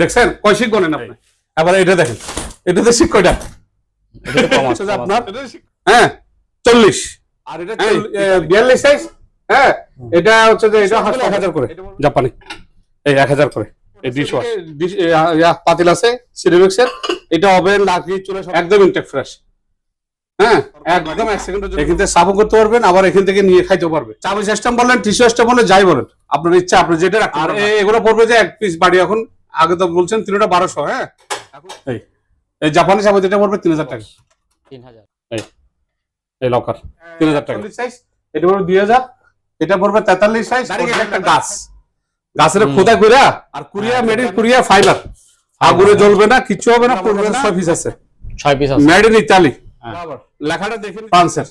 দেখছেন? কয় শিক গনেন আপনি? এবার এটা দেখেন এটাতে কয়টা? আপনার। হ্যাঁ চল্লিশ। আর এটা বিয়াল্লিশ সাইজ? হ্যাঁ এটা হচ্ছে যে এটা এক হাজার করে জাপানি। এই এক হাজার করে। এই ডিশ ওয়াশ ডিশ পাতিল আছে সিরিমিক্সের। এটা ওভেন লাকড়ি চলে একদম ইনটেক ফ্রেশ হ্যাঁ একদম এক সেকেন্ডের জন্য। এখান থেকে সাফও করতে পারবেন আবার এখান থেকে নিয়ে খাইতে পারবেন চাবি সিস্টেম বললেন টিস্যু সিস্টেম বললেন যাই বলেন। আপনার ইচ্ছা আপনি যেটা আর এগুলো পড়বে যে এক পিস বাড়ি এখন। আগে তো বলছেন তিনটা বারোশো হ্যাঁ? এই এই জাপানি চাবি যেটা পড়বে তিন হাজার টাকা। তিন হাজার। এই লকার তিন হাজার টাকা। এটা পড়বে দুই হাজার এটা পড়বে তেতাল্লিশ সাইজ একটা গাছ। গাছের খোদা কইরা আর Korea made in Korea fibre আগুনে জ্বলবে না কিছু হবে না পড়বে না ছয় পিস আছে। ছয় পিস আছে। মেড ইন ইতালি হ্যাঁ। লেখাটা দেখে ফ্রান্সের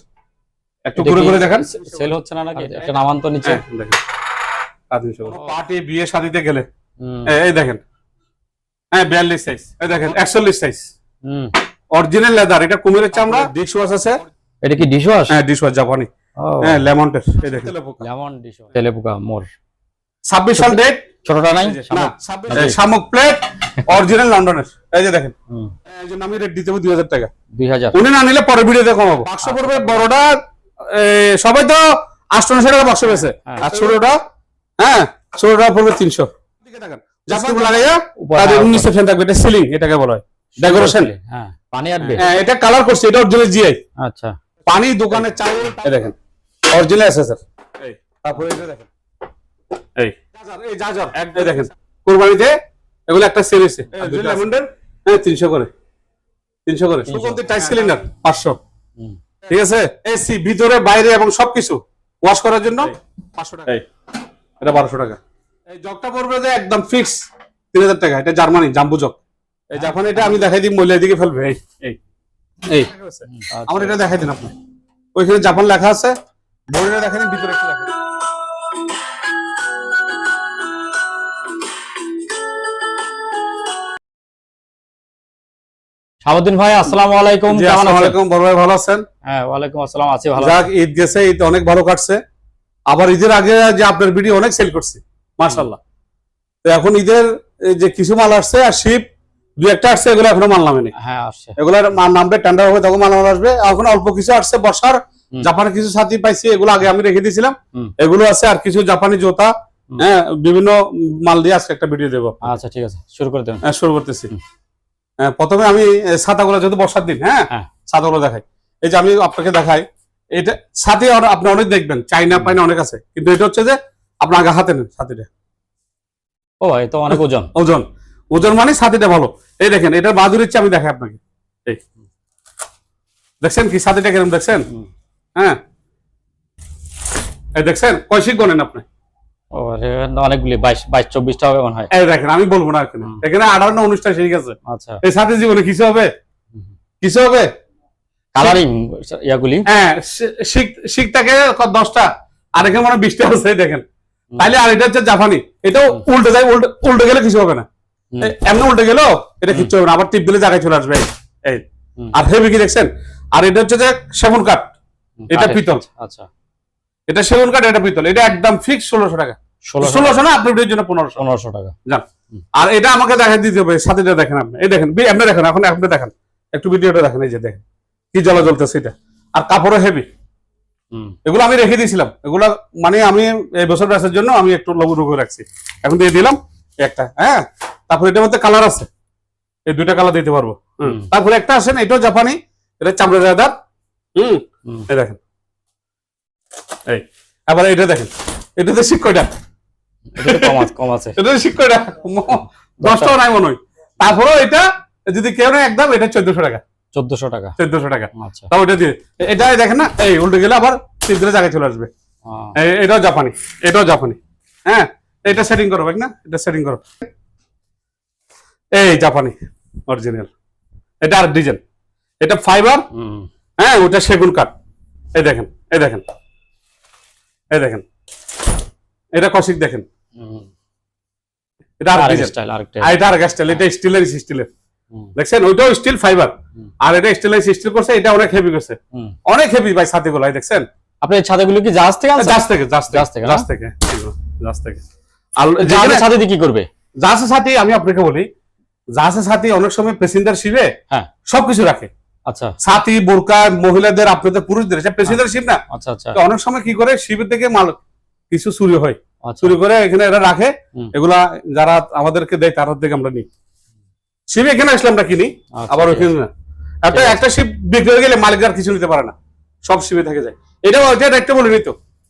একটু ঘুরে ঘুরে দেখেন। সেল হচ্ছে না নাকি? একটা নামান তো নিচে। হ্যাঁ, দেখেন। পার্টি বিয়ে শাদিতে গেলে। এই দেখেন। হ্যাঁ বিয়াল্লিশ সাইজ এই দেখেন একচল্লিশ সাইজ হুম। অরিজিনাল লেদার এটা কুমিরের চামড়া ডিশ ওয়াশ আছে? এটা কি ডিশ ওয়াশ হ্যাঁ ডিশ ওয়াশ জাপানি। হ্যাঁ এই দেখেন। লেমন ডিশ ওয়াশ তেলেপোকা মোর। ছাব্বিশ সাল ডেট ছোটটা নাই? শামুক? প্লেট অরিজিনাল লন্ডনের। এই যে দেখেন। হুম, এই জন্য আমি রেট দিতে হবে দুই হাজার টাকা। উনি না নিলে পরের ভিডিওতে কমাবো বাক্স পড়বে বড়টা এ, সবাই তো আটশো টাকা বাক্স পেয়েছে হ্যাঁ। আর ছোটটা? হ্যাঁ ছোটটা পড়বে তিনশো। জাপান লাগাইয়া তাদের থাকবে এটা সিলিং এটাকে বলা। হয় ডেকোরেশন হ্যাঁ। পানি আটবে এটা কালার করছে এটা অরিজিনাল জিআই আচ্ছা। পানি দোকানে এই দেখেন। অরিজিনাল আছে স্যার। এই। তারপরে এটা দেখেন। এই। এই জাজার দেখেন। কুরবানিতে এগুলো একটা সেল লেমন্ডের হ্যাঁ তিনশো করে। তিনশো করে। সুগন্ধি টাইস সিলিন্ডার পাঁচশো। হুম। ঠিক আছে? এসি ভিতরে বাইরে এবং সবকিছু। ওয়াশ করার জন্য পাঁচশো টাকা। এই, এটা বারোশো টাকা। এই জগটা পড়বে যে একদম ফিক্স তিন হাজার টাকা এটা জার্মানি জাম্বু জগ। এই জাপান এটা আমি দেখাই দিই মহিলা দিকে ফেলবে এই এই এই। আমার এটা দেখাই দিন আপনি। ওইখানে জাপান লেখা আছে বোর্ডে দেখেন ভিতরে একটু দেখেন শাহাবুদ্দিন ভাই আসসালামু আলাইকুম কেমন আছেন? বড় ভাই ভালো আছেন? হ্যাঁ ওয়ালাইকুম আসসালাম আছি ভালো। যাক ঈদ গেছে ঈদ অনেক ভালো কাটছে। আবার ঈদের আগে যে আপনার ভিডিও অনেক সেল করছি। মার্শাল্লাহ তো এখন ঈদের যে কিছু মাল আসছে আর শিপ দু একটা আসছে এগুলো এখনও মাল নামেনি হ্যাঁ আসছে। এগুলোর মা- নামবে টেন্ডার হবে তখন মাল নাম আসবে। এখন অল্প কিছু আসছে বর্ষার। জাপানের কিছু সাথী পাইছি এগুলো আগে আমি রেখে দিয়েছিলাম। এগুলো আছে আর কিছু জাপানি জুতা। হ্যাঁ বিভিন্ন মাল দিয়ে আজকে একটা ভিডিও দেবো আচ্ছা ঠিক আছে। শুরু করে দেবেন হ্যাঁ, শুরু করতেছি। হ্যাঁ, প্রথমে আমি ছাতাগুলো যেহেতু বর্ষার দিন হ্যাঁ হ্যাঁ। ছাতাগুলো দেখাই। এই যে আমি আপনাকে দেখাই এটা আর আপনি অনেক দেখবেন চাইনা পাইনা অনেক আছে। কিন্তু এটা হচ্ছে যে আপনার আগে হাতে নেন ছাতিটা। ও ভাই তো অনেক ওজন। ওজন। ওজন মানে ছাতিটা ভালো। এই দেখেন এটা বাদুর ইচ্ছে আমি দেখাই আপনাকে। এই। দেখছেন কি ছাতিটা কিরম দেখছেন? হ্যাঁ। এই দেখছেন কয়শিক গনেন আপনি? অনেকগুলি বাইশ বাইশ চব্বিশটা হবে মনে হয়। এই দেখেন আমি বলব না এখানে। এখানে আঠারো না উনিশটা সেই গেছে। আচ্ছা। এই ছাতি জীবনে কিছু হবে। কিছু হবে? কালারিং ইয়াগুলি? হ্যাঁ শিখ- শিখটাকে দশটা? আর এখানে মানে বিশটা আছে দেখেন। তাইলে আর এটা হচ্ছে জাপানি। এটাও উল্টে যায় উল্টে উল্টে গেলে কিছু হবে না। এমনি উল্টে গেলেও এটা কিচ্ছু হবে না। আবার টিপ দিলে জায়গায় চলে আসবে। এই, আর হেভি কি দেখছেন? আর এটা হচ্ছে যে সেগুন কাঠ। এটা পিতল। আচ্ছা এটা সেগুন কাঠ এটা পিতল। এটা একদম ফিক্স ষোলোশো টাকা। ষোলোশো না আপনি জন্য পনেরোশো। পনেরোশো টাকা। যান। আর এটা আমাকে দেখা দিতে হবে সাথীটা দেখেন আপনি। এই দেখেন এমনি দেখেন এখন আপনি দেখেন। একটু ভিডিওটা দেখেন এই যে দেখেন। কি জলা জ্বলতেছে এটা। আর কাপড়ও হেভি এগুলো আমি রেখে দিয়েছিলাম। এগুলো মানে আমি এই বছর ব্যাসের জন্য আমি একটু লঘু রঘু রাখছি। এখন দিয়ে দিলাম একটা হ্যাঁ? তারপরে এটার মধ্যে কালার আছে। এই দুইটা কালার দিতে পারব। তারপরে একটা আছেন এটাও জাপানি এটা চামড়া রেদার হুম। হুম। এই দেখেন। এই আবার এটা দেখেন। এটা তো আছে কম আছে। দশটাও নাই মনে হয়। তারপরেও এটা যদি কেউ না একদম এটা চোদ্দশো টাকা। চোদ্দশো টাকা। চোদ্দশো টাকা। আচ্ছা। তাও ওটা দিয়ে এটা দেখেন না এই উল্টে গেলে আবার জায়গায় চলে আসবে। এটাও জাপানি এটাও জাপানি। হ্যাঁ এটা সেটিং করো ভাই না? এটা সেটিং করো। এই জাপানি অরিজিনাল এটা আর ডিজাইন এটা ফাইবার হ্যাঁ ওটা সেগুন কাঠ। এই দেখেন এই দেখেন। এই দেখেন। এটা কষিক দেখেন। এটা আর স্টাইল এটা আর স্টাইল এটা স্টিলের স্টিলের। দেখছেন? ওইটাও স্টিল ফাইবার আর এটা স্টিল করছে এটা অনেক হেভি করছে। অনেক হেভি ভাই সাথে গুলাই দেখছেন? আপনি এই ছাদেগুলো কি জাহাজ থেকে আনছেন? জাজ থেকে জাজ থেকে জাহাজ থেকে, না? থেকে আর জাহাজের যেখানে- ছাদে দিয়ে কি করবে? জাহাজের সাথে আমি আপনাকে বলি জাহাজের সাথে অনেক সময় প্যাসেঞ্জার শিবে হ্যাঁ। সবকিছু রাখে। আচ্ছা। সাথী বোরকা মহিলাদের আপনাদের পুরুষদের এটা প্যাসেঞ্জার শিপ না। আচ্ছা আচ্ছা। তো অনেক সময় কি করে শিবের থেকে মাল কিছু চুরি হয়। চুরি করে এখানে এরা রাখে। এগুলা যারা আমাদেরকে দেয় তার থেকে আমরা নিই। শিব এখানে আসলে আমরা কিনি আবার ঠিক ওখানে না। একটা একটা শিপ বিক্রি হয়ে গেলে মালিক আর কিছু নিতে পারে না। সব শিবে থেকে যায়। এটাও এটা একটা বলে নিত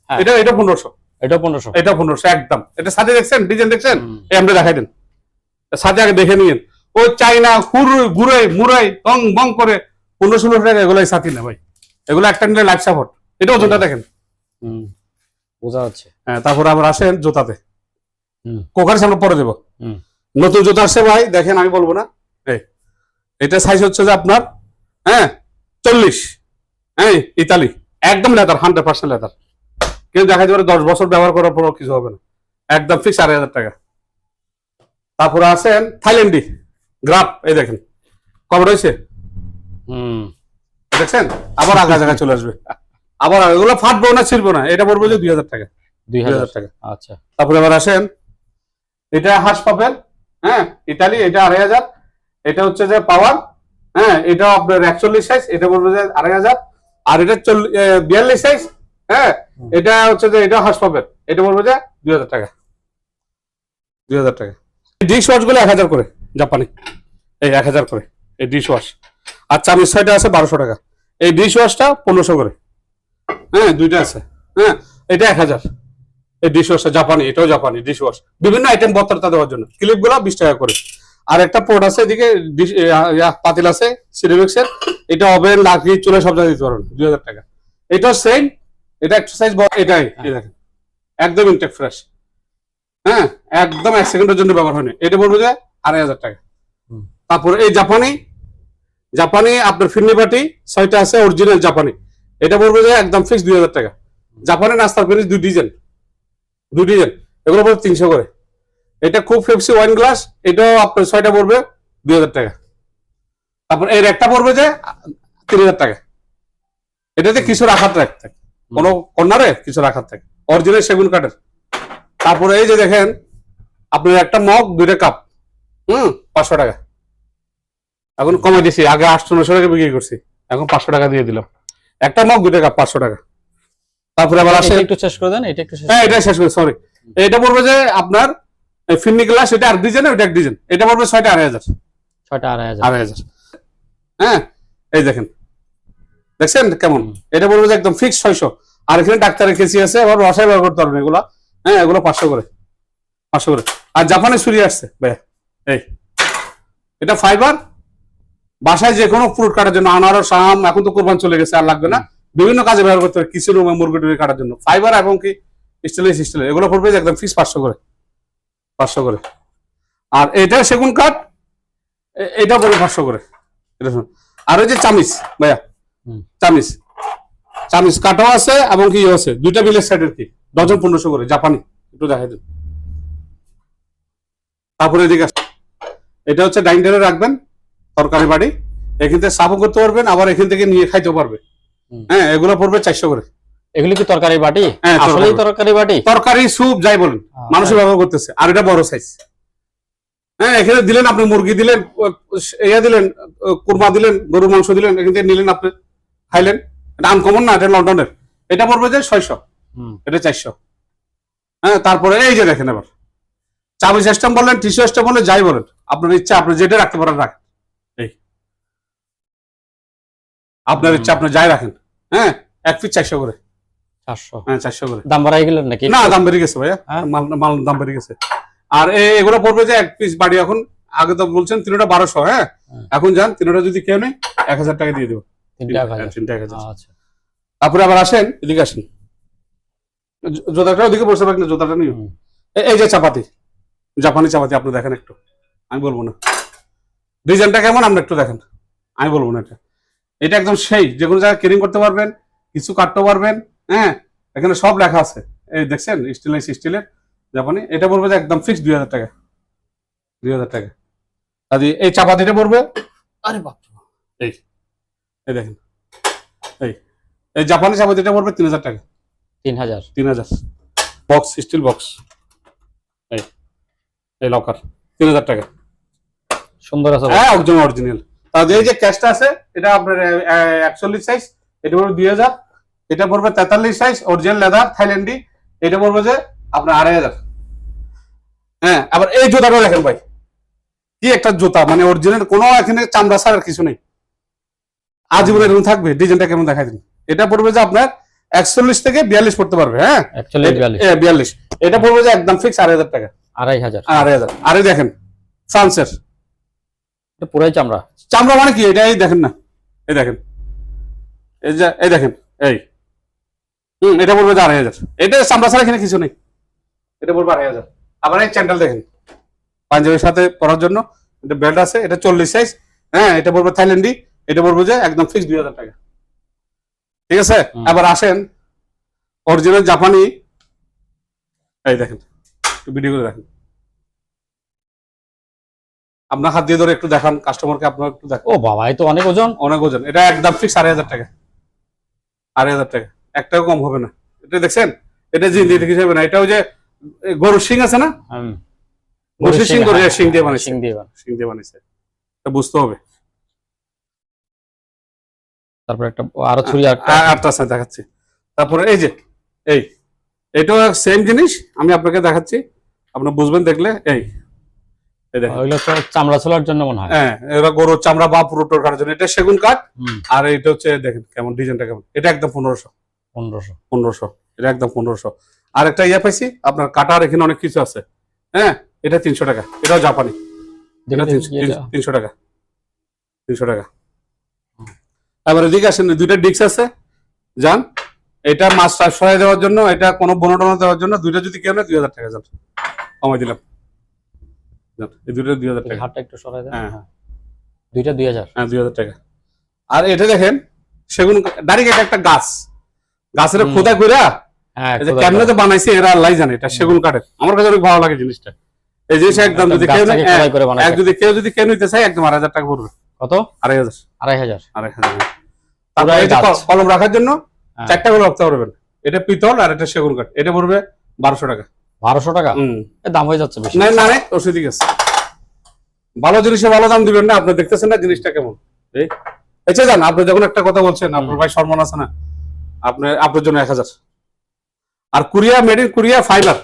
হ্যাঁ। এটা এটা পনেরোশো। এটা পনেরোশো। এটা পনেরোশো একদম। এটা সাথে দেখছেন? ডিজাইন দেখছেন। এই আমরা দেখাই দেন। সাথে আগে দেখে নিয়েন। ও চাইনা হুর ঘুরাই মুরাই বং বং করে পনেরো ষোলো টাকা এগুলাই সাথী না ভাই। এগুলো একটা নিলে লাইফ সাপোর্ট এটা ওজনটা দেখেন। হুম বোঝা যাচ্ছে। হ্যাঁ তারপরে আবার আসেন জুতাতে। হুম। কোকার সামনে পরে দেবো। হুম। নতুন জুতা আসছে ভাই দেখেন আমি বলব না। এই এটা সাইজ হচ্ছে যে আপনার হ্যাঁ চল্লিশ। হ্যাঁ ইতালি। একদম লেদার হান্ড্রেড পার্সেন্ট লেদার কিন্তু দেখা যাবে দশ বছর ব্যবহার করার পরও কিছু হবে না। একদম ফিক্স আড়াই হাজার টাকা। তারপরে আসেন থাইল্যান্ডি গ্রাফ এই দেখেন। কবে রয়েছে? হুম। দেখছেন? আবার আগা জায়গায় চলে আসবে। আবার এগুলো ফাটবো না ছিড়বো না এটা পড়ব যে দুই হাজার টাকা। দুই হাজার টাকা। আচ্ছা। তারপরে আবার আসেন এটা হাঁস পাবেন হ্যাঁ ইতালি এটা আড়াই হাজার। এটা হচ্ছে যে পাওয়ার হ্যাঁ এটা আপনার একচল্লিশ সাইজ এটা বলব যে আড়াই হাজার। আর এটা বিয়াল্লিশ সাইজ হ্যাঁ? এটা হচ্ছে যে এটা হাঁস পাবেন। এটা বলব যে দুই হাজার টাকা। দুই হাজার টাকা। ডিশ ওয়াশগুলো এক হাজার করে জাপানি। এই এক হাজার করে এই ডিশ ওয়াশ আর চামিচ ছয়টা আছে বারোশো টাকা। এই ডিশ ওয়াশটা পনেরোশো করে। হ্যাঁ দুইটা আছে। হ্যাঁ এটা এক হাজার। এই ডিশ ওয়াশটা জাপানি এটাও জাপানি ডিশ ওয়াশ বিভিন্ন আইটেম বত্রতা দেওয়ার জন্য। ক্লিপগুলো বিশ টাকা করে। আর একটা পোর্ট আছে এদিকে পাতিল আছে সিরামিক্স এর এটা ওভেন লাকড়ি চুলে সব জায়গায় দিতে পারবেন দুই হাজার টাকা। এটা সেম এটা একটু সাইজ এটাই দেখেন। একদম ইনটেক ফ্রেশ হ্যাঁ একদম এক সেকেন্ডের জন্য ব্যবহার হয়নি। এটা বলব যে আড়াই হাজার টাকা। তারপরে এই জাপানি জাপানি আপনার ফিরনি বাটি ছয়টা আছে অরিজিনাল জাপানি। এটা বলব যে একদম ফিক্স দুই হাজার টাকা। জাপানি নাস্তার ফিনিশ দুই ডিজাইন। দুই ডিজাইন। এগুলো পড়বে তিনশো করে। এটা খুব ফেপসি ওয়াইন গ্লাস এটাও আপনার ছয়টা পড়বে দুই হাজার টাকা। তারপর এর একটা পড়বে যে তিন হাজার টাকা। এটাতে কিছু রাখার থাকে। কোনো কর্নারে কিছু রাখার থাকে। অরিজিনাল সেগুন কাঠের। তারপরে এই যে দেখেন আপনার একটা মগ দুইটা কাপ। হুম পাঁচশো টাকা। এখন কমে দিয়েছি আগে আটশো নশো টাকা বিক্রি করছি। এখন পাঁচশো টাকা দিয়ে দিলাম। একটা মগ দুইটা কাপ পাঁচশো টাকা। তারপরে আবার আসে একটু শেষ করে দেন এটা একটু শেষ হ্যাঁ এটা শেষ করে সরি এটা পড়বে যে আপনার ফিন্নি গ্লাস এটা আর ডিজাইন ওটা এক ডিজাইন। এটা পড়বে ছয়টা আড়াই হাজার। ছয়টা আড়াই হাজার। আড়াই হাজার। হ্যাঁ? এই দেখেন। দেখছেন কেমন? এটা বলব যে একদম ফিক্স ছয়শো। আর এখানে ডাক্তারের কেসি আছে আবার রসায় ব্যবহার করতে পারবেন এগুলো। হ্যাঁ এগুলো পাঁচশো করে। পাঁচশো করে। আর জাপানে ছুরি আসছে ভাইয়া। এই। এটা ফাইবার বাসায় যে কোনো ফ্রুট কাটার জন্য আনারস আম এখন তো কোরবান চলে গেছে আর লাগবে না। বিভিন্ন কাজে ব্যবহার করতে হবে কিছু রুমে মুরগি টুরগি কাটার জন্য। ফাইবার এবং কি? স্টেনলেস স্টিলের এগুলো পড়বে একদম ফিক্স পাঁচশো করে। পাঁচশো করে। আর এটা সেগুন কাঠ এটা পড়বে পাঁচশো করে। আর ওই যে চামিচ ভাইয়া। চামিচ। চামিচ কাটাও আছে এবং কি আছে? দুইটা বিলের সাইডের কি? ডজন পনেরোশো করে জাপানি। একটু দেখাই দিন। তারপরে এদিকে এটা হচ্ছে ডাইনিং রাখবেন তরকারি বাড়ি। এখান থেকে সাফও করতে পারবেন আবার এখান থেকে নিয়ে খাইতে পারবে। হ্যাঁ এগুলো পড়বে চারশো করে। এগুলি কি তরকারি বাটি? হ্যাঁ, আসলেই তরকারি। বাটি? তরকারি স্যুপ যাই বলেন। মানুষ ব্যবহার করতেছে আর এটা বড় সাইজ হ্যাঁ এখানে দিলেন আপনি মুরগি দিলেন ইয়া দিলেন কুরমা দিলেন গরুর মাংস দিলেন এখান থেকে নিলেন আপনি খাইলেন। এটা আনকমন না এটা লন্ডনের। এটা পড়বে যে ছয়শো। এটা চারশো। হ্যাঁ তারপরে এই যে দেখেন এবার। চাবি সিস্টেম বললেন টিস্যু সিস্টেম বললেন যাই বলেন। আপনার ইচ্ছা আপনি যেটা রাখতে পারেন রাখেন। এই। আপনার ইচ্ছা আপনি যাই রাখেন। হ্যাঁ এক ফিট চারশো করে। চারশো। হ্যাঁ চারশো করে। দাম বাড়াই নাকি? না দাম বেড়ে গেছে ভাইয়া। হ্যাঁ? মাল মাল দাম বেড়ে গেছে। আর এগুলো পড়বে যে এক পিস বাড়ি এখন আগে তো বলছেন তিনটা বারোশো হ্যাঁ? হ্যাঁ। এখন যান তিনটা যদি কেউ নেই এক হাজার টাকা দিয়ে দেবো। আচ্ছা। তারপরে আবার আসেন এদিকে আসেন। জোতাটা ওদিকে থাকলে জোতাটা। এ- এই যে চাপাতি জাপানি চাপাতি আপনি দেখেন একটু। আমি বলব না। ডিজাইনটা কেমন আপনি একটু দেখেন। আমি বলব না এটা। এটা একদম সেই যে কোনো জায়গায় কেরিং করতে পারবেন কিছু কাটতে পারবেন হ্যাঁ এখানে সব লেখা আছে। এই দেখছেন স্টিলের স্টিলের জাপানি এটা বলবে যে একদম ফিক্স দুই হাজার টাকা। দুই হাজার টাকা। আর এই- চাপাতিটা পড়বে। আরে বাপ। এই এই দেখেন। এই এই জাপানি চাপাতিটা পড়বে তিন হাজার টাকা। তিন হাজার। তিন হাজার। বক্স স্টিল বক্স এই এই লকার তিন হাজার টাকা। সুন্দর আছে হ্যাঁ একদম অরিজিনাল তাহলে এই যে ক্যাশটা আছে এটা আপনার একচল্লিশ সাইজ এটা পড়বে দুই হাজার। এটা পড়বে তেতাল্লিশ সাইজ অরিজিনাল লেদার থাইল্যান্ডি এটা পড়বে যে আপনার আড়াই হাজার। হ্যাঁ আবার এই জুতাটা দেখেন ভাই। কি একটা জুতা মানে অরিজিনাল কোনো এখানে চামড়া ছাড়ার কিছু নেই। আজীবন এরকম থাকবে ডিজাইনটা কেমন দেখাই দিন। এটা পড়বে যে আপনার একচল্লিশ থেকে বিয়াল্লিশ পড়তে পারবে হ্যাঁ? বিয়াল্লিশ। এটা পড়বে যে একদম ফিক্স আড়াই হাজার টাকা। আড়াই হাজার। আড়াই হাজার। আরে দেখেন ফ্রান্সের। পুরাই চামড়া। চামড়া মানে কি? এটা এই দেখেন না। এই দেখেন। এই যে এই দেখেন এই। হুম এটা বলবে আড়াই হাজার। এটা চামড়া ছাড়া এখানে কিছু নেই। এটা বলবে আড়াই হাজার। আবার এই চ্যান্ডেল দেখেন। পাঞ্জাবির সাথে পরার জন্য এটা বেল্ট আছে এটা চল্লিশ সাইজ হ্যাঁ এটা বলবে থাইল্যান্ডি এটা বলব যে একদম ফিক্স দুই হাজার টাকা। ঠিক আছে? আবার আসেন অরিজিনাল জাপানি। এই দেখেন একটু ভিডিও করে দেখেন। আপনার হাত দিয়ে ধরে একটু দেখান কাস্টমারকে আপনার একটু দেখান। ও বাবা এই তো অনেক ওজন। অনেক ওজন। এটা একদম ফিক্স আড়াই হাজার টাকা। আড়াই হাজার টাকা। একটাও কম হবে না। এটা দেখছেন? এটা জিন্দি ঠিক যাবে না। এটা ওই যে এ, গরুর শিং আছে না। গরুর শিং দিয়ে হ্যাঁ, বানাইছে। শিং দিয়ে শিং দিয়ে বানাইছে। এটা বুঝতে হবে। তারপর একটা আরও ছুরি একটা আর- আছে দেখাচ্ছি। তারপরে এই যে এই এটাও সেম জিনিস আমি আপনাকে দেখাচ্ছি। আপনি বুঝবেন দেখলে এই। চামড়া ছোলার জন্য মনে হয়। হ্যাঁ এরা গরুর চামড়া বা পুরোটোর কাটার জন্য। এটা সেগুন কাঠ আর এটা হচ্ছে দেখেন কেমন ডিজাইনটা কেমন। এটা একদম পনেরোশো। পনেরোশো। পনেরোশো এটা একদম পনেরোশো। আর একটা ইয়ে পাইছি আপনার কাটার এখানে অনেক কিছু আছে। হ্যাঁ এটা তিনশো টাকা এটাও জাপানি। এটা তিনশো তিনশো টাকা। তিনশো টাকা। এবার এদিকে আসেন দুইটা ডিস্ক আছে। যান এটা মাছ সরাই দেওয়ার জন্য এটা কোনো বনো টনো দেওয়ার জন্য দুইটা যদি কেউ না দুই হাজার টাকা যান। কমাই দিলাম। এই দুইটা দুই হাজার টাকা। হাতটা একটু সরাই দেন। হ্যাঁ। হ্যাঁ। দুইটা দুই হাজার হ্যাঁ দুই হাজার টাকা। আর এটা দেখেন সেগুন ডাইরেক্ট একটা গাছ। গাছের খোদা কইরা হ্যাঁ। বানাইছে এরা আল্লাহ জানে এটা সেগুন কাঠের। আমার কাছে অনেক ভালো লাগে জিনিসটা। এই জিনিসটা একদম যদি কেউ যদি কেউ যদি কেউ নিতে চায় একদম আড়াই হাজার টাকা পড়বে। কত? আড়াই হাজার। আড়াই হাজার। আড়াই হাজার। কলম রাখার জন্য হ্যাঁ। চারটা করে রাখতে পারবেন এটা পিতল আর এটা সেগুন কাঠ। এটা পড়বে বারোশো টাকা। বারোশো টাকা? দাম হয়ে যাচ্ছে বেশি। না না ওর আছে ভালো জিনিসে ভালো দাম দিবেন না আপনি দেখতেছেন না জিনিসটা কেমন। এই এসে যান আপনি যখন একটা কথা বলছেন আপনার ভাই আছে না আপনি আপনার জন্য এক হাজার। আর Korea made in Korea fibre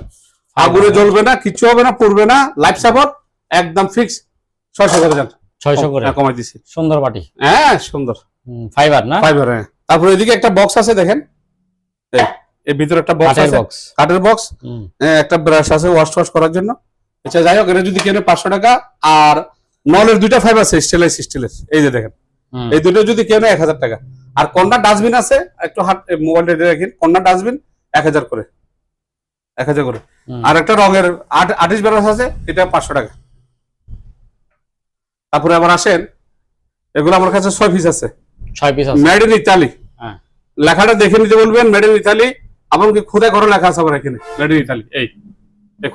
আগুনে জ্বলবে না কিচ্ছু হবে না পড়বে না। লাইফ সাপোর্ট একদম ফিক্স ছয়শো করে যান। ছয়শো করে। হ্যাঁ, কমাই দিছি। সুন্দর বাটি। হ্যাঁ সুন্দর। ফাইবার না? ফাইবার হ্যাঁ। তারপরে এদিকে একটা বক্স আছে দেখেন। এর ভিতরে একটা বক্স আছে। কাঠের বক্স একটা ব্রাশ আছে ওয়াশ ওয়াশ করার জন্য। আচ্ছা যাই হোক এটা যদি কেনে পাঁচশো টাকা আর নলের দুইটা ফাইভ আছে স্টেলের স্টিলের এই যে দেখেন। এই দুটো যদি কেনে এক হাজার টাকা। আর কন্যা ডাস্টবিন আছে একটু হাত মোবাইলটা দিয়ে রাখেন। কন্যা ডাস্টবিন এক হাজার করে। এক হাজার করে। আর একটা রঙের আট আটিশ ব্রাশ আছে এটা পাঁচশো টাকা। তারপরে আবার আসেন এগুলো আমার কাছে ছয় পিস আছে। ছয় পিস আছে। মেড ইন ইতালি হ্যাঁ। লেখাটা দেখে নিতে বলবেন মেড ইন ইতালি এমনকি খোদাই করে লেখা আছে আমার এখানে মেড ইন ইতালি এই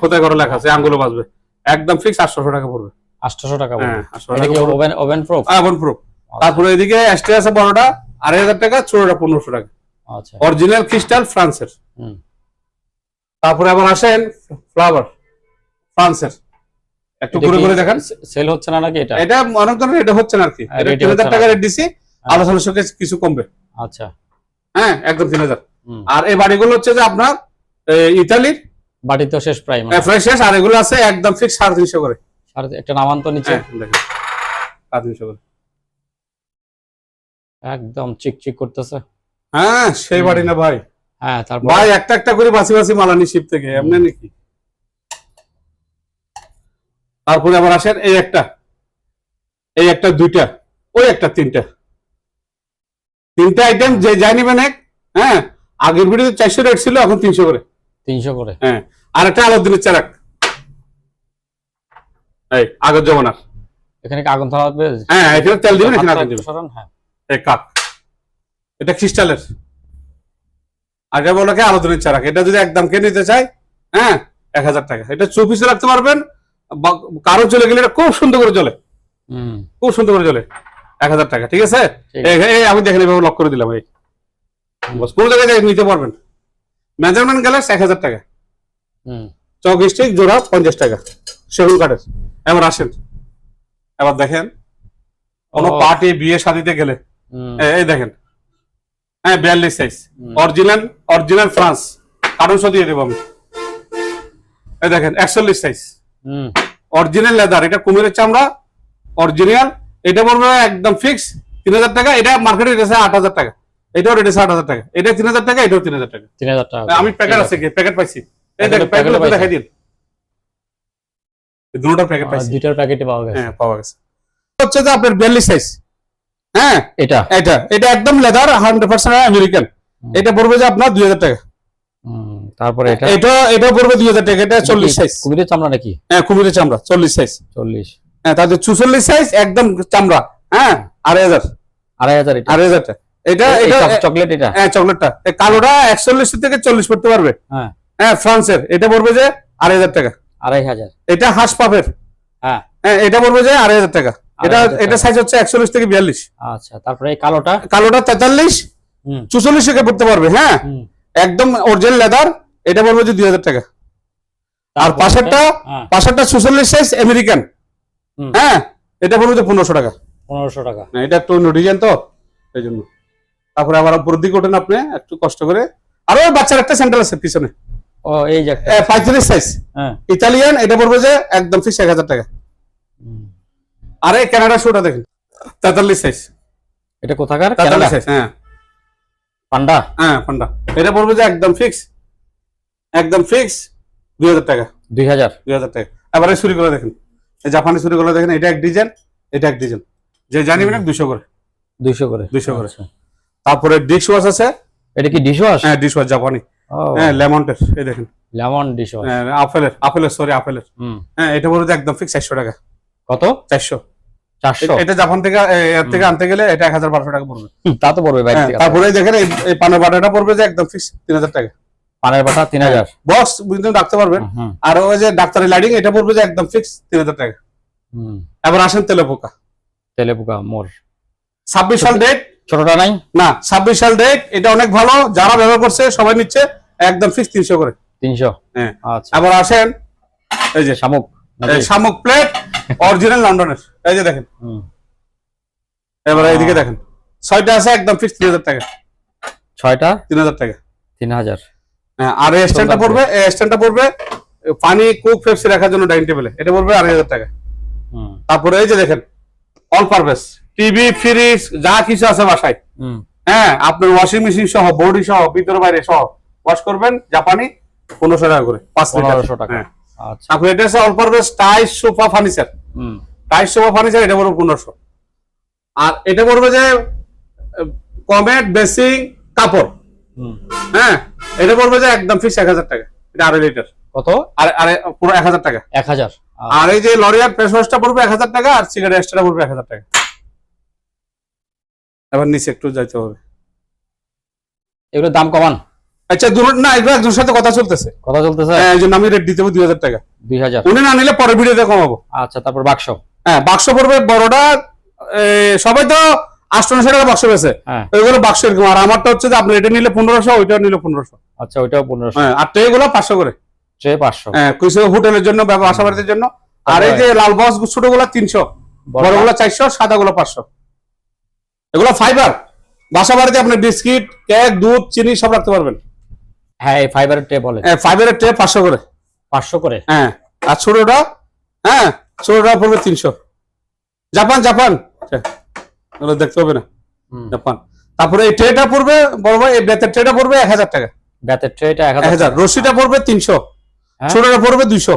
খোদাই করে লেখা আছে আঙ্গুলো বাজবে একদম ফিক্স আটশোশো টাকা পড়বে। আটশোশো টাকা আটশো টাকা পড়বে। ওভেন ওভেন প্রুফ এমন প্রুফ তারপরে এদিকে এসটি আছে বড়টা। আড়াই হাজার টাকা ছোটটা পনেরোশো টাকা। আচ্ছা। অরিজিনাল ক্রিস্টাল ফ্রান্সের তারপরে আবার আসেন ফ্লাওয়ার ফ্রান্সের একটু ঘুরে ঘুরে দেখেন। সেল হচ্ছে না নাকি এটা? এটা অনেক ধরনের এটা হচ্ছে না আর কি। হ্যাঁ, তিন হাজার টাকা রেট দিছি আলোচনার সঙ্গে কিছু কমবে। আচ্ছা। হ্যাঁ একদম তিন হাজার। আর এই বাড়িগুলো হচ্ছে যে আপনার ইতালির। বাটি তো শেষ প্রায় মানে। ফ্রেশ শেষ আর এগুলো আছে একদম ফিক্স সাড়ে তিনশো করে। সাড়ে একটা নামান তো নিচে। হ্যাঁ দেখেন। সাড়ে তিনশো করে। একদম চিক চিক করতেছে। হ্যাঁ সেই বাড়ি না ভাই। হ্যাঁ তারপর? ভাই একটা একটা করে বাসি বাসি মালানি শিপ থেকে এমনি নাকি? তারপরে আবার আসেন এই একটা। এই একটা দুইটা ওই একটা তিনটা। তিনটা আইটেম যে যাই নিবেন এক হ্যাঁ আগের ভিডিওতে চারশো রেট ছিল এখন তিনশো করে। তিনশো করে। হ্যাঁ আর একটা আলোর দিনের চারাক। এই আগের জমানার। এখানে কি আগুন ধরা হ্যাঁ এখানে তেল দিবেন এখানে আগুন দিবেন। হ্যাঁ। কাপ এটা ক্রিস্টালের আগে বলো কি? আলোচনের চারাক। এটা যদি একদম কে নিতে চাই হ্যাঁ এক হাজার টাকা। এটা চব্বিশে রাখতে পারবেন। কারও চলে গেলে এটা খুব সুন্দর করে চলে খুব সুন্দর করে চলে এক হাজার টাকা ঠিক আছে? আমি দেখেন এভাবে লক করে দিলাম এই। বস কোন জায়গায় নিতে পারবেন। মেজারমেন্ট গ্যালাস এক হাজার টাকা। হুম। চক স্টিক জোড়া পঞ্চাশ টাকা। সেগুন কাঠের। এবার আসেন। এবার দেখেন কোনো পার্টি বিয়ে শাদিতে গেলে। এই দেখেন। হ্যাঁ বিয়াল্লিশ size original original France carton show দিয়ে দেবো আমি। এই দেখেন একচল্লিশ সাইজ হুম, অরিজিনাল লেদার এটা কুমিরের চামড়া। অরিজিনাল এটা বলব একদম ফিক্স তিন হাজার টাকা। এটা মার্কেটে রেট আছে আট হাজার টাকা। এটাও রেট আছে আট হাজার টাকা। এটা তিন হাজার টাকা এটাও তিন হাজার টাকা। তিন হাজার টাকা। আমি প্যাকেট আছে কি? প্যাকেট পাইছি। এই দেখেন প্যাকেট? দেখাই দিন। দুটোটার প্যাকেট পাইছি। দুইটার প্যাকেটে পাওয়া গেছে। হ্যাঁ পাওয়া গেছে। হচ্ছে যে আপনার বিয়াল্লিশ সাইজ হ্যাঁ? এটা। এটা। এটা একদম লেদার হান্ড্রেড পার্সেন্ট আমেরিকান এটা পড়বে যে আপনার দুই হাজার টাকা। তারপরে এটা? এটা এটা পড়বে দুই হাজার টাকা এটা চল্লিশ সাইজ কুমিরের চামড়া নাকি? হ্যাঁ কুমিরের চামড়া চল্লিশ সাইজ চল্লিশ। হ্যাঁ তাদের চুচল্লিশ সাইজ একদম চামড়া। হ্যাঁ আড়াই হাজার। আড়াই হাজার এটা? আড়াই হাজার এটা এটা চকলেট এটা? হ্যাঁ চকলেটটা। কালোটা একচল্লিশ থেকে চল্লিশ পড়তে পারবে। হ্যাঁ। হ্যাঁ ফ্রান্সের। এটা পড়বে যে আড়াই হাজার টাকা। আড়াই হাজার। এটা হাঁস পাপের। হ্যাঁ। হ্যাঁ এটা পড়বে যে আড়াই হাজার টাকা। এটা 2500 এটা সাইজ হচ্ছে একচল্লিশ থেকে বিয়াল্লিশ। আচ্ছা তারপরে কালোটা? কালোটা তেতাল্লিশ চুচল্লিশ থেকে পড়তে পারবে হ্যাঁ? একদম অরিজিনাল লেদার এটা পড়বে যে দুই হাজার টাকা। আর পাশেরটা হ্যাঁ। পাশেরটা চুচল্লিশ সাইজ আমেরিকান হ্যাঁ? এটা পড়বে যে পনেরোশো টাকা। পনেরোশো টাকা। এটা একটু অন্য ডিজাইন তো এই জন্য। তারপরে আবার উপরের দিকে ওঠেন আপনি একটু কষ্ট করে। আরও বাচ্চার একটা স্যান্ডেল আছে পিছনে। ও এই যে পঁয়ত্রিশ সাইজ হ্যাঁ। ইতালিয়ান এটা পড়বে যে একদম ফিক্স এক হাজার টাকা। আরে কানাডা শুটা দেখেন। তেতাল্লিশ সাইজ এটা কোথাকার? তেতাল্লিশ সাইজ হ্যাঁ। পান্ডা? হ্যাঁ পান্ডা। এটা পড়বে যে একদম ফিক্স একদম ফিক্স দুই হাজার টাকা। দুই হাজার? দুই হাজার টাকা। এবারে ছুরিগুলো দেখেন। এই জাপানি ছুরিগুলো দেখেন এটা এক ডিজাইন এটা এক ডিজাইন। যে জানি না দুশো করে। দুইশো করে? 200 করে। আচ্ছা। তারপরে ডিশ ওয়াশ আছে। এটা কি ডিশ ওয়াশ হ্যাঁ ডিশ ওয়াশ জাপানি। হ্যাঁ লেমন্টের এই দেখেন। লেমন ডিশ ওয়াশ হ্যাঁ, আপেলের আপেলের সরি আপেলের। হ্যাঁ এটা বলতে একদম ফিক্স চারশো টাকা। কত? চারশো। চারশো? এটা জাপান থেকে এর থেকে আনতে গেলে এটা এক হাজার বারোশো টাকা পড়বে। তা তো পড়বে বাইরে হ্যাঁ, তারপরে দেখেন এই পানের বাটাটা পড়বে যে একদম ফিক্স তিন হাজার টাকা। পানের বাটা তিন হাজার? বক্স কিন্তু রাখতে পারবেন। আর ওই যে ডাক্তারি লাইটিং এটা পড়বে যে একদম ফিক্স তিন হাজার টাকা। হুম। এবার আসেন তেলে পোকা। তেলে পোকা মোর। ছাব্বিশ সাল ডেট ছোটটা নাই? না ছাব্বিশ সাল ডেট এটা অনেক ভালো। যারা ব্যবহার করছে সবাই নিচ্ছে একদম ফিক্স তিনশো করে। তিনশো? হ্যাঁ। আচ্ছা। এবার আসেন এই যে শামুক। শামুক প্লেট অরিজিনাল লন্ডনের। এই যে দেখেন। এবার এইদিকে দেখেন। ছয়টা আছে একদম ফিক্স তিন হাজার টাকা। ছয়টা? তিন হাজার টাকা। তিন হাজার। হ্যাঁ, আর এই স্ট্যান্ডটা পড়বে এই স্ট্যান্ডটা পড়বে পানি কুক পেপসি রাখার জন্য ডাইনিং টেবিলে এটা পড়বে আড়াই হাজার টাকা। তারপরে এই যে দেখেন অল পারভেস টিভি ফ্রিজ যা কিছু আছে বাসায়। হুম। হ্যাঁ আপনার ওয়াশিং মেশিন সহ বডি সহ ভিতরে বাইরে সহ ওয়াশ করবেন জাপানি পনেরোশো টাকা করে পাঁচ লিটার টাকা। আচ্ছা। এটা আছে অল পারভেস টাইস সোফা ফার্নিচার। হুম। টাইস সোফা ফার্নিচার এটা পড়বে পনেরোশো। আর এটা পড়বে যে কমেট বেসিং কাপড়। হুম। হ্যাঁ এটা পড়বে যে একদম ফিক্স এক হাজার টাকা। এটা আড়াই লিটার। কত? আর আরে পুরো এক হাজার টাকা। এক হাজার। আর এই যে লরিয়াল ফেস ওয়াশটা পড়বে এক হাজার টাকা আর সিগারেট এক্সট্রা পড়বে এক হাজার টাকা। এবার নিচে একটু যাইতে হবে। এগুলোর দাম কমান। আচ্ছা না একজনের সাথে কথা চলতেছে। কত চলতেছে? হ্যাঁ, এই জন্য আমি রেট দিতে হবে দুই হাজার টাকা। দুই হাজার। উনি না নিলে পরের ভিডিওতে কমাবো। আচ্ছা তারপর বাক্স। হ্যাঁ বাক্স পড়বে বড়টা সবাই তো টাকা বাক্স পেয়েছে হ্যাঁ। ওইগুলো বাক্স এরকম। আর আমারটা হচ্ছে যে আপনি এটা নিলে পনেরোশো ওইটা নিলে পনেরোশো। আচ্ছা ওইটাও পনেরোশো। হ্যাঁ আর ট্রেগুলো পাঁচশো করে। ট্রে পাঁচশো। হ্যাঁ কিছু হোটেলের জন্য বাসা জন্য। আর এই যে লাল বক্স ছোটগুলা তিনশো বড়গুলো চারশো সাদা গুলো পাঁচশো। এগুলো ফাইবার বাসা বাড়িতে আপনি বিস্কিট কেক দুধ চিনি সব রাখতে পারবেন। হ্যাঁ এই ফাইবারের ট্রে বলে হ্যাঁ ফাইবারের ট্রে পাঁচশো করে। পাঁচশো করে? হ্যাঁ আর ছোটটা হ্যাঁ ছোটটা পড়বে তিনশো। Japan Japan. আচ্ছা, দেখতে হবে না। জাপান। তারপরে এই ট্রেটা পড়বে বড় ভাই এই বেতের ট্রেটা পড়বে এক হাজার টাকা। ব্যাতের ট্রেটা এক হাজার রশিটা পড়বে তিনশো। হ্যাঁ? ছোটটা পড়বে দুইশো।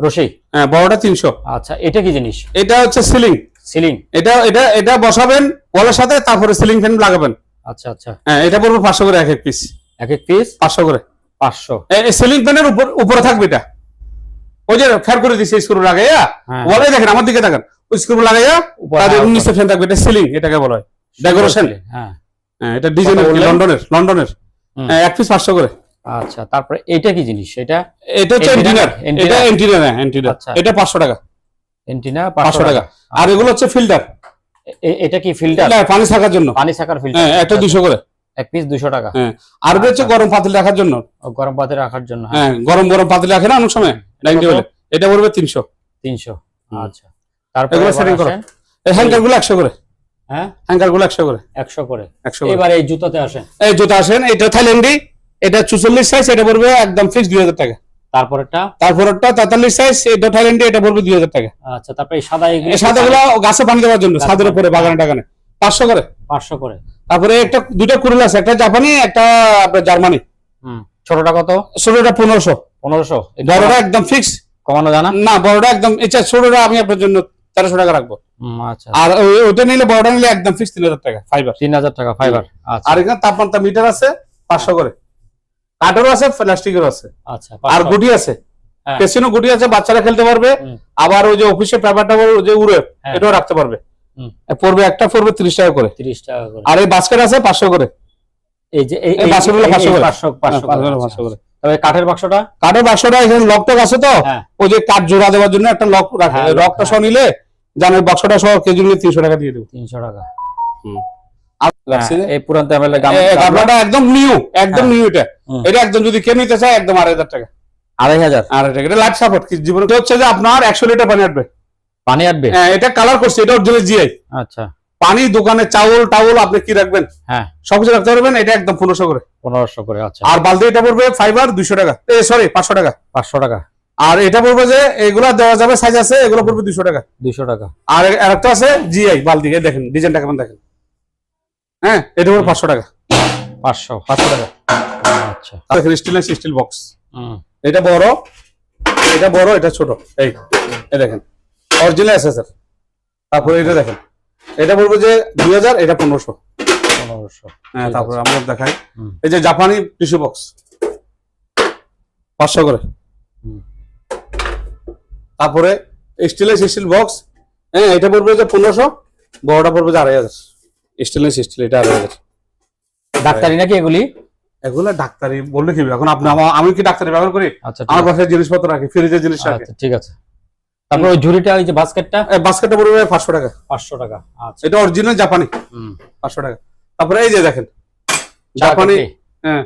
রশি? হ্যাঁ বড়টা তিনশো। আচ্ছা এটা কি জিনিস? এটা হচ্ছে সিলিং সিলিং এটা এটা এটা বসাবেন ওয়ালের সাথে তারপরে সিলিং ফ্যান লাগাবেন। আচ্ছা আচ্ছা। হ্যাঁ এটা পড়বে পাঁচশো করে এক এক পিস এক এক পিস পাঁচশো করে। পাঁচশো। সিলিং ফ্যানের উপর উপরে থাকবে এটা। ওই যে ফের করে দিচ্ছে স্ক্রু লাগাইয়া। হ্যাঁ। ওয়ালে দেখেন আমার দিকে দেখেন। ওই স্ক্রু লাগাইয়া তাদের ফ্যান থাকবে এটা সিলিং এটাকে বলা হয়। ডেকোরেশন হ্যাঁ। হ্যাঁ এটা ডিজাইন কত লন্ডনের লন্ডনের। হ্যাঁ, এক পিস পাঁচশো করে। আচ্ছা তারপরে এটা কি জিনিস? এটা এটা হচ্ছে? এন্টিনার এটা এন্টিনার হ্যাঁ এন্টিনার আচ্ছা। এটা পাঁচশো টাকা। এন্টিনা পাঁচশো টাকা। আর এগুলো হচ্ছে ফিল্টার এটা কি ফিল্টার পানি থাকার জন্য। পানি ছাকার ফিল্টার হ্যাঁ একটা দুশো করে। এক পিস দুশো টাকা। হ্যাঁ আর হচ্ছে। গরম পাতিল রাখার জন্য? গরম পাতে রাখার জন্য হ্যাঁ। হ্যাঁ গরম গরম পাতিল রাখে না অনেক সময়? ডাইনিং টেবিলে? এটা পড়বে তিনশো। তিনশো হুম। আচ্ছা। তারপরে এগুলো setting করো। এই হ্যাঙ্গারগুলো একশো করে। হ্যাঁ? হ্যাঙ্গারগুলো একশো করে। একশো করে। এবার এই জুতোতে আসেন। এই জুতা আসেন এটা থাইল্যান্ডি এটা চুচল্লিশ সাইজ এটা পড়বে একদম ফিক্স দুই হাজার টাকা। তারপরেরটা? সাইজ এটা থাইল্যান্ডি এটা পড়বে দুই হাজার টাকা। আচ্ছা তারপরে এই সাদা এগুলো এই সাদাগুলো গাছে পানি দেওয়ার জন্য ছাদের পানি উপরে বাগানে টাগানে। পাঁচশো করে? পাঁচশো করে। তারপরে একটা দুটো কুরুল আছে একটা জাপানি একটা আপনার জার্মানি ছোটটা কত? ছোটটা পনেরোশো। পনেরোশো। বড়টা একদম ফিক্স কমানো জানা না? বড়টা একদম এটা ছোটটা আমি আপনার জন্য তেরোশো টাকা রাখব। আচ্ছা। আর ওটা নিলে বড়টা নিলে একদম ফিক্স তিন হাজার টাকা ফাইবার তিন হাজার টাকা ফাইবার আচ্ছা। আর এখানে তাপমাত্রা মিটার আছে পাঁচশো করে। কাঠেরও আছে প্লাস্টিকেরও আছে। আচ্ছা আর গুটি আছে। হ্যাঁ। পেছনে গুটি আছে বাচ্চারা খেলতে পারবে। আবার ওই যে অফিসে পেপারটা যে উড়ে হ্যাঁ। এটাও রাখতে পারবে। পড়বে একটা পড়বে তিরিশ টাকা করে। তিরিশ টাকা করে। আর এই বাস্কেট আছে পাঁচশো করে। এই যে এই এই এই- বাক্সগুলো এই- 500 এই করে। পাঁচশো পাঁচশো হ্যাঁ, করে, পাঁচশো করে। তবে কাঠের বাক্সটা? কাঠের বাক্সটা এখানে লক টক আছে তো? হ্যাঁ। ওই যে কাঠ জোড়া দেওয়ার জন্য একটা লক রাখে। হ্যাঁ, লকটা হ্যাঁ। সহ নিলে বাক্সটা সহ কেজি নিলে তিনশো টাকা দিয়ে দেবো। তিনশো টাকা। হ্যাঁ, এই পুরান গামলাটা একদম নিউ একদম হ্যাঁ। নিউ এটা। এটা একদম যদি নিতে চায় একদম আড়াই হাজার টাকা। আড়াই হাজার। আড়াই টাকা। এটা লাইফ সাপোর্ট জীবনে হচ্ছে যে আপনার একশো লিটার পানি আসবে পানি আটবে হ্যাঁ এটা কালার করছে এটা অরিজিনাল জিআই আচ্ছা। পানি দোকানে চাউল টাউল আপনি কি রাখবেন? হ্যাঁ। সবকিছু রাখতে পারবেন এটা একদম পনেরোশো করে। পনেরোশো করে আচ্ছা। আর বালতি এটা পড়বে ফাইবার দুইশো টাকা। এ সরি পাঁচশো টাকা। পাঁচশো টাকা। আর এটা পড়বে যে এগুলা দেওয়া যাবে সাইজ আছে এগুলো পড়বে দুইশো টাকা। দুইশো টাকা। আর এ- আরেকটা আছে জিআই বালতি। দেখেন ডিজাইনটা কেমন দেখেন? হ্যাঁ এটা পড়বে পাঁচশো টাকা। পাঁচশো। পাঁচশো টাকা। আচ্ছা। আর দেখেন স্টিলের স্টিল বক্স এটা বড় এটা বড় এটা ছোট। এই এই দেখেন। অরিজিনাল আছে স্যার তারপরে এটা দেখেন। এটা বলব যে দুই হাজার এটা পনেরোশো। পনেরোশো। হ্যাঁ তারপরে। আমরা দেখাই। এই যে জাপানি টিস্যু বক্স। পাঁচশো করে। তারপরে স্টিলের স্টিল বক্স। হ্যাঁ এটা পড়বে যে পনেরোশো বড়টা পড়বে যে আড়াই হাজার। স্টেনলেস স্টিল এটা আড়াই হাজার। ডাক্তারি নাকি এগুলি? এগুলা ডাক্তারি বললে কি? এখন আপনি আমি কি ডাক্তারি ব্যবহার করি? আচ্ছা আমার। বাসায় জিনিসপত্র রাখি ফ্রিজের জিনিস রাখি। আচ্ছা ঠিক আছে। তারপর ওই ঝুড়িটা ওই যে বাস্কেটটা? বাস্কেটটা পড়বে পাঁচশো টাকা। পাঁচশো টাকা আচ্ছা। এটা অরিজিনাল জাপানি। হুম। পাঁচশো টাকা। তারপরে এই যে দেখেন জাপানি হ্যাঁ।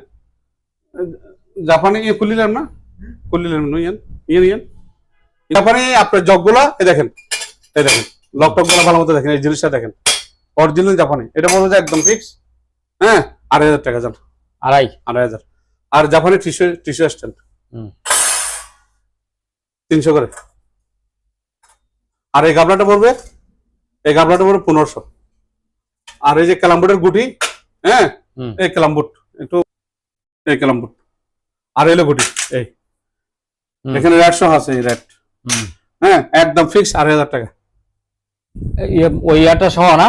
জাপানি ইয়ে খুলিলাম না? খুলিলাম না ইয়ান ইয়ান ইয়ান। জাপানি আপনার জগগুলা এই দেখেন এই দেখেন লক টকগুলা ভালো মতো দেখেন এই জিনিসটা দেখেন। অরিজিনাল জাপানি। এটা বলব যে একদম ফিক্স হ্যাঁ আড়াই হাজার টাকা যান আড়াই? আড়াই হাজার। আর জাপানি টিস্যু টিস্যু স্ট্যান্ড হুম। তিনশো করে। আর এই গাবলাটা পড়বে এই গাবলাটা পড়বে পনেরোশো। আর এই যে ক্যালাম্বুটের গুটি হ্যাঁ। এই ক্যালাম্বুট একটু এই ক্যালাম্বুট আর এলো গুটি এই। এখানে সহ আছে এই হুম। হ্যাঁ একদম ফিক্স আড়াই হাজার টাকা। ইয়ে, ওই ইয়াটা সহ না?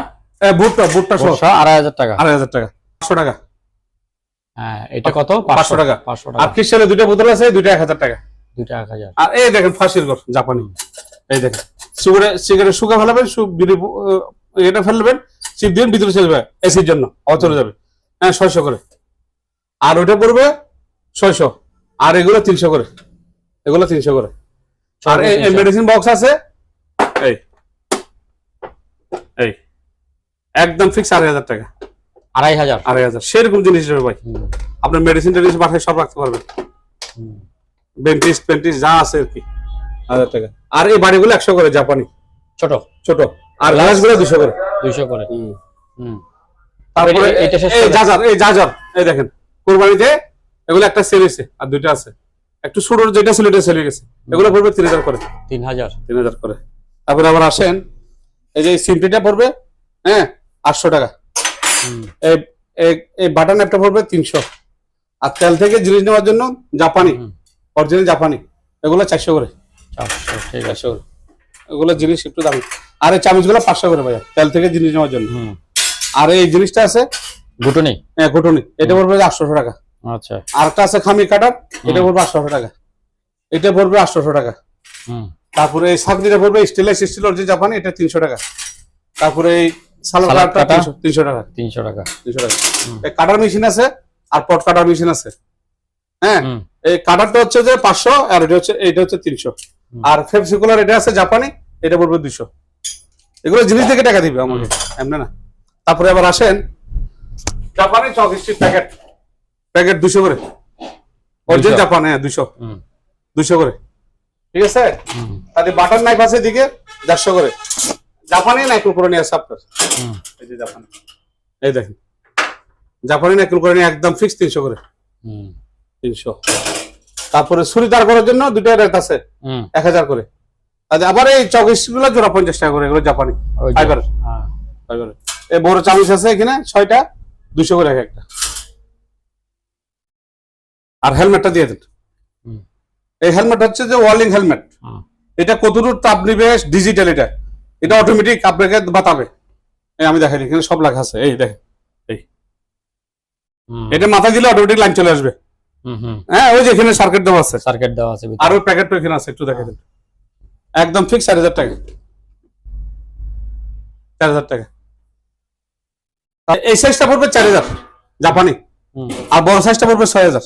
বুটটা বুটটা সহ। আড়াই হাজার টাকা। আড়াই হাজার টাকা। পাঁচশো টাকা। হ্যাঁ এটা কত? পাঁচশো টাকা। পাঁচশো টাকা। আর টাকা ক্রিস্টালের দুইটা বোতল আছে দুইটা এক হাজার টাকা। দুইটা এক হাজার। আর এই দেখেন ফাঁসির ঘর জাপানি। এই দেখেন। সিগারেট সিগারেট শুকা ফেলাবেন সু- বিড়ি এটা ফেলবেন সিপ দিন ভিতরে চলে যাবে এসির জন্য আবার চলে যাবে। হ্যাঁ ছয়শো করে। আর ওইটা পড়বে ছয়শো। আর এগুলো তিনশো করে। এগুলো তিনশো করে। আর এই মেডিসিন বক্স আছে। এই। এই। একদম ফিক্স আড়াই হাজার টাকা। আড়াই হাজার। আড়াই হাজার। সেরকম জিনিস হিসেবে ভাই। আপনার মেডিসিন টেডিসিন বাসায় সব রাখতে পারবেন। হুম। বেন্টিস পেন্টিস যা আছে আর কি। হাজার টাকা। আর এই বাড়িগুলো একশো করে জাপানি। ছোট ছোট। আর গ্লাসগুলো দুশো করে। দুইশো করে। হুম। তারপরে এই- এই করে। জাজার এই জাজার এই দেখেন। কোরবানিতে এগুলো একটা সেল হয়েছে আর দুইটা আছে। একটু যেটা ছিল এটা সেল হয়ে গেছে। এগুলো পড়বে তিন হাজার করে। তিন হাজার। তিন হাজার করে। তারপরে আবার আসেন এই যে সিমটিটা পড়বে হ্যাঁ আটশো টাকা। এই এই- বাটন অ্যাপটা পড়বে তিনশো। আর তেল থেকে জিনিস নেওয়ার জন্য জাপানি। অরিজিনাল জাপানি। এগুলো চারশো করে। চারশো ঠিক আছে। এগুলো জিনিস একটু দামি। আর এই চামচগুলো পাঁচশো করে ভাইয়া তেল থেকে জিনিস নেওয়ার জন্য। আর এই জিনিসটা আছে? গুটুনি হ্যাঁ ঘটনি। এটা পড়বে আটশোশো টাকা। আচ্ছা। আর একটা আছে খামি কাটার এটা পড়বে আটশোশো টাকা। এটা পড়বে আটশোশো টাকা। হুম। তারপরে এই সাকরিটা পড়বে স্টেনলেস স্টিল অরিজিনাল জাপানি এটা তিনশো টাকা। তারপরে এই সালাদ কাটা? তিনশো টাকা। তিনশো টাকা। তিনশো টাকা। এই কাটার মেশিন আছে আর পট কাটার মেশিন আছে। হ্যাঁ? এই কাটারটা হচ্ছে যে পাঁচশো আর এটা হচ্ছে এটা হচ্ছে তিনশো। আর ফেপসিকুলার এটা আছে জাপানি এটা পড়বে দুইশো। এগুলো জিনিস থেকে টাকা দিবে আমাকে এমনি না। তারপরে আবার আসেন জাপানি চক প্যাকেট প্যাকেট দুশো করে। অরিজিনাল দুইশো? জাপান হ্যাঁ দুশো দুশো করে। ঠিক আছে? তাহলে বাটার নাইফ আছে দিকে দেড়শো করে। জাপানি নাইকুল করে নিয়ে আসছে আপনার। এই যে জাপানি। এই দেখেন। জাপানি নাইকুল করে নিয়ে একদম ফিক্স তিনশো করে। হুম, তিনশো। তারপরে ছুরি দাঁড় করার জন্য দুটো রেট আছে এক হাজার করে। আবার এই চৌকিশগুলো জোড়া পঞ্চাশ টাকা করে এগুলো জাপানি ফাইবার হ্যাঁ, এই বড় চামিচ আছে এখানে ছয়টা দুশো করে এক একটা। আর হেলমেটটা দিয়ে দেন। এই হেলমেট হচ্ছে যে ওয়ার্লিং হেলমেট। এটা কতদূর তাপ নিবে ডিজিটাল এটা। এটা অটোমেটিক আপনাকে বাতাবে। এই আমি দেখাই এখানে সব লেখা আছে। এই দেখেন হুম, এটা মাথা দিলে অটোমেটিক লাইন চলে আসবে। হ্যাঁ ওই যে এখানে সার্কিট দেওয়া আছে। সার্কিট দেওয়া আছে। আর ওই প্যাকেটটা এখানে আছে একটু দেখাই দেন। একদম ফিক্স চার হাজার টাকা। চার হাজার টাকা। এই সাইজটা পড়বে চার হাজার জাপানি। আর বড় সাইজটা পড়বে ছয় হাজার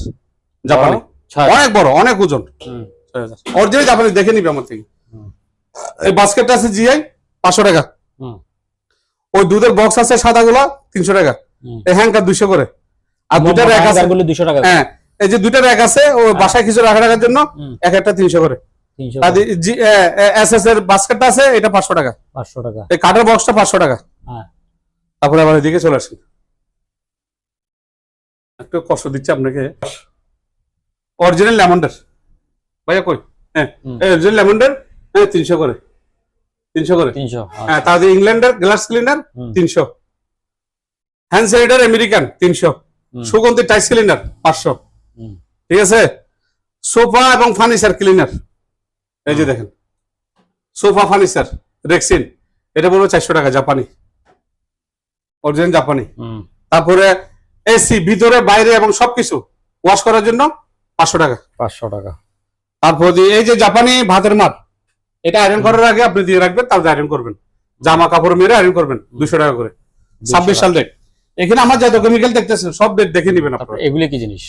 জাপানি। অনেক বড় অনেক ওজন। অরিজিনাল জাপানি দেখে নিবে আমার থেকে। এই বাস্কেটটা আছে জিআই পাঁচশো টাকা। হুম, ওই দুধের বক্স আছে সাদা গুলা তিনশো টাকা। এই হ্যাঙ্কার দুইশো করে। আর দুইটা র্যাক আছে দুশো টাকা। হ্যাঁ এই যে দুইটা র্যাক আছে ও বাসায় কিছু রাখা রাখার জন্য এক একটা তিনশো করে। এস এস এর বাস্কেটটা আছে এটা পাঁচশো টাকা। পাঁচশো টাকা। এই কাঠের বক্সটা পাঁচশো টাকা। হ্যাঁ। তারপরে আবার এদিকে চলে আসেন একটু কষ্ট দিচ্ছে আপনাকে। অরিজিনাল লেমন্ডার ভাইয়া কই? হ্যাঁ। অরিজিনাল লেমন্ডার হ্যাঁ তিনশো করে। তিনশো করে। তিনশো হ্যাঁ তাহলে ইংল্যান্ডের গ্লাস ক্লিনার। তিনশো। হ্যান্ড স্যানিটার আমেরিকান তিনশো। সুগন্ধি টাইস ক্লিনার পাঁচশো। ঠিক আছে? সোফা এবং ফার্নিচার ক্লিনার। এই যে দেখেন। Sofa furniture rexine. এটা বলব চারশো টাকা জাপানি। অরিজিনাল জাপানি। তারপরে এসি ভিতরে বাইরে এবং সবকিছু ওয়াশ করার জন্য পাঁচশো টাকা। পাঁচশো টাকা। তারপর এই যে জাপানি ভাতের মাপ এটা আয়রন করার আগে আপনি দিয়ে রাখবেন তারপর আয়রন করবেন। জামা কাপড় মেরে আয়রন করবেন দুশো টাকা করে। ছাব্বিশ সাল ডেট এখানে আমার যত কেমিক্যাল দেখতেছেন সব ডেট দেখে নিবেন আপনারা। এগুলি কি জিনিস?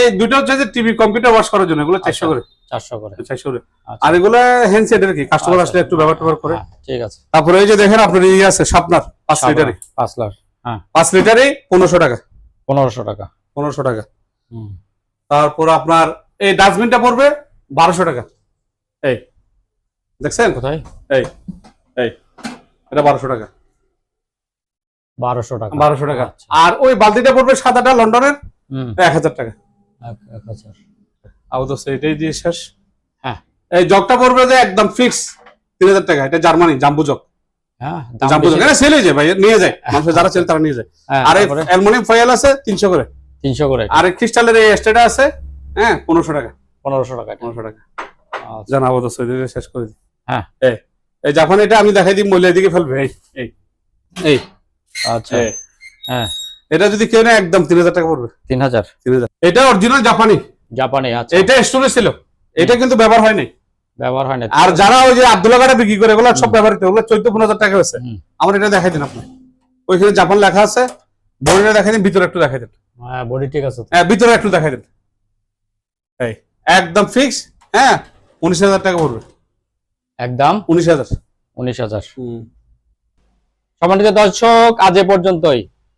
এই দুটো হচ্ছে যে টিভি কম্পিউটার ওয়াশ করার জন্য এগুলো চারশো আচ্ছা। করে? চারশো করে। চারশো করে। আচ্ছা। আর এগুলো হ্যান্ডসেটের কি? কাস্টমার আচ্ছা। আসলে একটু ব্যবহার ট্যাবহার করে। হ্যাঁ, ঠিক আছে। তারপরে এই যে দেখেন আপনার ইয়ে আছে সাপনার পাঁচ লিটারে পাঁচ লাখ হ্যাঁ। পাঁচ লিটারে পনেরোশো টাকা। পনেরোশো টাকা। পনেরোশো টাকা। হুম, তারপর আপনার এই ডাস্টবিনটা পড়বে বারোশো টাকা। এই দেখছেন? কোথায়? এই এই এটা বারোশো টাকা। বারোশো টাকা। বারোশো টাকা। আচ্ছা। আর ওই বালতিটা পড়বে সাদাটা লন্ডনের। এক হাজার টাকা। আপাতত এটাই দিয়ে শেষ? হ্যাঁ। এই জগটা পড়বে যে একদম ফিক্স তিন হাজার টাকা। এটা জার্মানি জাম্বু জগ। হ্যাঁ জাম্বু জগ। এটা সেল যায় ভাই নিয়ে যায়। মানুষ যারা সেল তারা নিয়ে যায়। হ্যাঁ, আর এই ফয়েল আছে তিনশো করে। তিনশো করে। আর ক্রিস্টালের এই স্টেটা আছে হ্যাঁ পনেরোশো টাকা। পনেরোশো টাকা। পনেরোশো টাকা। আচ্ছা, জানা আপাতত শেষ করে দিই। হ্যাঁ। এই এই এটা আমি দেখাই দিই মূল্য এদিকে ফেলবে। এই এই। আচ্ছা। হ্যাঁ। এটা যদি কেউ না একদম তিন হাজার টাকা পড়বে। তিন হাজার। তিন হাজার। এটা অরিজিনাল জাপানি জাপানি আচ্ছা। এটা স্টোরে ছিল। এটা কিন্তু ব্যবহার হয় নাই। ব্যবহার হয় না আর যারা ওই যে আব্দুল্লাহ বিক্রি করে এগুলো সব ব্যবহৃত ওগুলো চোদ্দ পনেরো হাজার টাকা হয়েছে। আমার এটা দেখাই দিন আপনি। ওইখানে জাপান লেখা আছে। বডিটা দেখাই দিন ভিতরে একটু দেখাই দিন। হ্যাঁ বডি ঠিক আছে হ্যাঁ ভিতরে একটু দেখাই দিন। এই একদম ফিক্স হ্যাঁ উনিশ হাজার টাকা পড়বে। একদম? উনিশ হাজার। উনিশ হাজার। সম্মানিত দর্শক আজ এ পর্যন্তই।